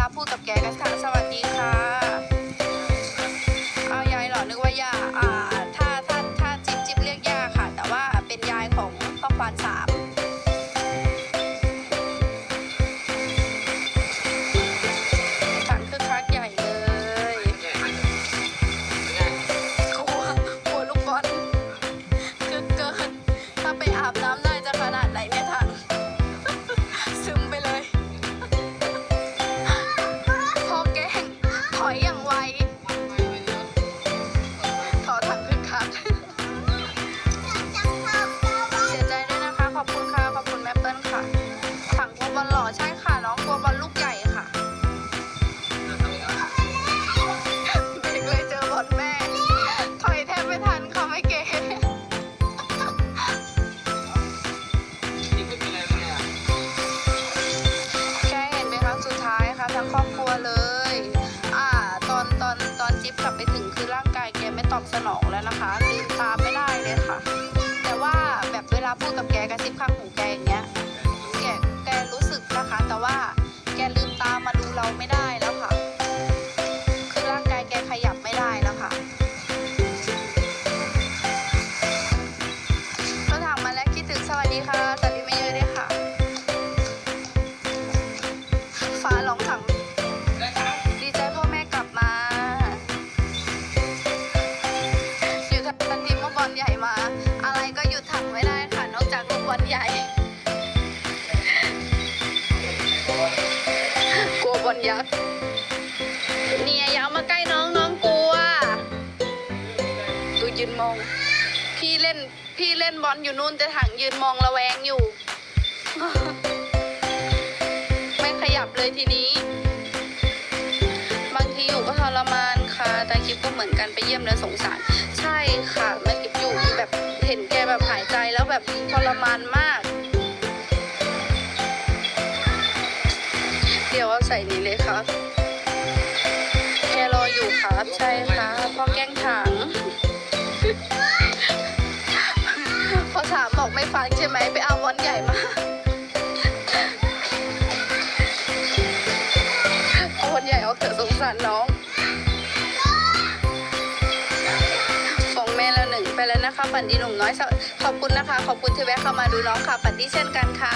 ลาพูดกับแกก็สั่งสวัสดีค่ะ ใหญ่กลัวบอลยักษ์เนี่ยอยาวมาใกล้น้องน้องกลัวดูยืนมอง พี่เล่นพี่เล่นบอลอยู่นู่นแต่ถังยืนมองระแวงอยู่ ไม่ขยับเลยทีนี้ บางทีอยู่ก็ทรมานค่ะ แต่คลิปก็เหมือนกันไปเยี่ยมแล้วสงสาร ใช่ค่ะแม่คลิปอยู่แบบเห็นแกแบบหายใจแล้วแบบทรมานมาก ใส่นี้เลยครับ แกรออยู่ครับ ใช่ค่ะพ่อแกล้งถังพอถามบอกไม่ฟังใช่ไหมไปเอาบอลใหญ่มาเอาบอลใหญ่เอาเถอะสงสารน้องฟ้องแม่แล้วหนึ่งไปแล้วนะคะฝันดีหนุ่มน้อยขอบคุณนะคะ ขอบคุณที่แวะเข้ามาดูน้องค่ะฝันดีเช่นกันค่ะ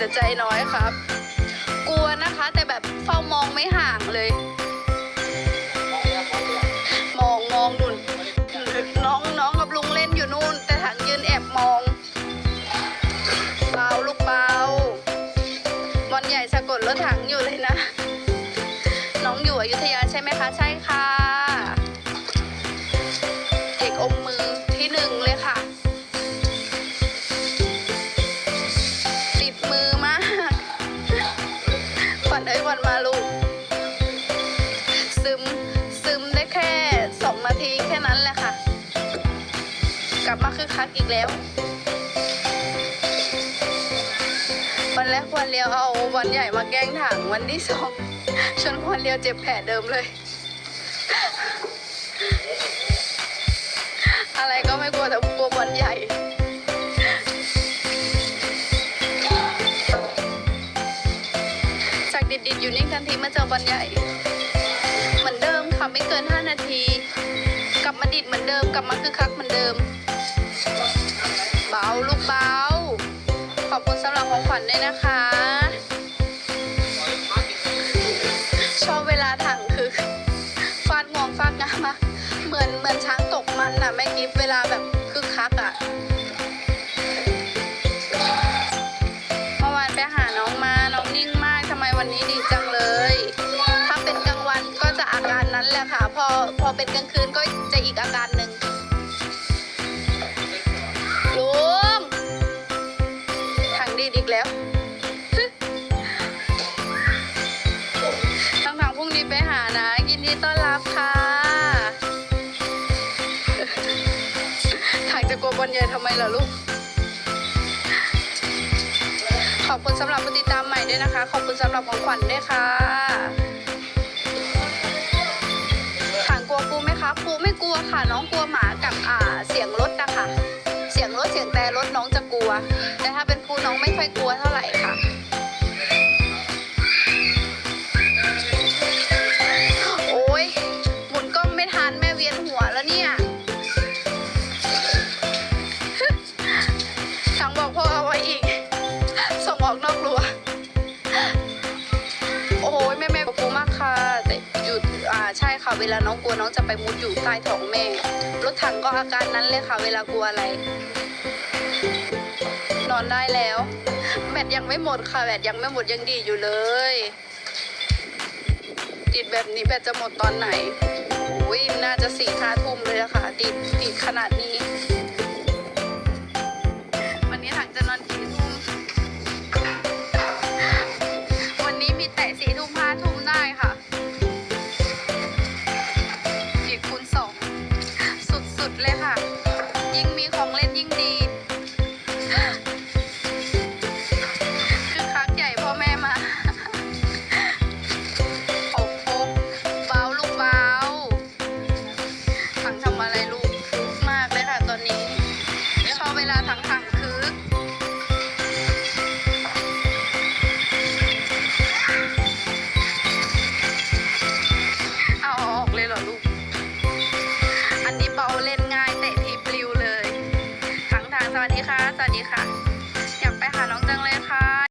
แต่ใจน้อยครับ กลัวนะคะแต่แบบเฝ้ามองไม่ห่างเลย มองมองนุ่น น้องน้องกับลุงเล่นอยู่นู่น แต่ถังยืนแอบมองเบาลูกเบาบอลใหญ่สะกดรถถังอยู่เลยนะ น้องอยู่อยุธยาใช่ไหมคะ ใช่ค่ะเอกอมมือ ลับมาคือคักอีกแล้ว วันแรกควรเลียวเอาวันใหญ่มาแกล้งถังวันที่สองชนควรเลียวเจ็บแผลเดิมเลย อะไรก็ไม่กลัวแต่กลัวบอลใหญ่จากดิดดิดๆอยู่นิ่งทันทีเมื่อเจอบอลใหญ่ เหมือนเดิมค่ะไม่เกิน 5 นาที ลับมาดิดเหมือนเดิม กลับมาคือคักเหมือนเดิม เบาลูกเบา ขอบคุณสำหรับของขวัญด้วยนะคะ ชอบเวลาถังคือฟาดงวงฟาดงามากเหมือนเหมือนช้างตกมันอะแม่กิฟเวลาแบบ อพอเป็นกลางคืนก็จะอีกอาการหนึ่งลุงทางดีดอีกแล้วทางทางพรุ่งนี้ไปหานะยินดีต้อนรับค่ะทางจะกลัวบอลใหญ่ทำไมล่ะลูกขอบคุณสำหรับผู้ติดตามใหม่ด้วยนะคะ ขอบคุณสำหรับของขวัญด้วยค่ะ ปูไม่กลัวค่ะ น้องกลัวหมากับอ่าเสียงรถนะคะเสียงรถเสียงแต่รถน้องจะกลัว แต่ถ้าเป็นปูน้องไม่ค่อยกลัวเท่าไหร่ค่ะโอ้ยหมุนกล้องไม่ทันแม่เวียนหัวแล้วเนี่ยสั่งบอกพ่อเอาไว้อีกส่งออกนอกรั้ว ค่ะ เวลาน้องกลัวน้องจะไปมุดอยู่ใต้ท้องแม่ รถถังก็อาการนั้นเลยค่ะ เวลากลัวอะไร นอนได้แล้ว แบตยังไม่หมดค่ะแบตยังไม่หมดยังดีอยู่เลย ติดแบบนี้แบตจะหมดตอนไหนอุ้ยน่าจะสี่ห้าทุ่มเลยละค่ะติดติดขนาดนี้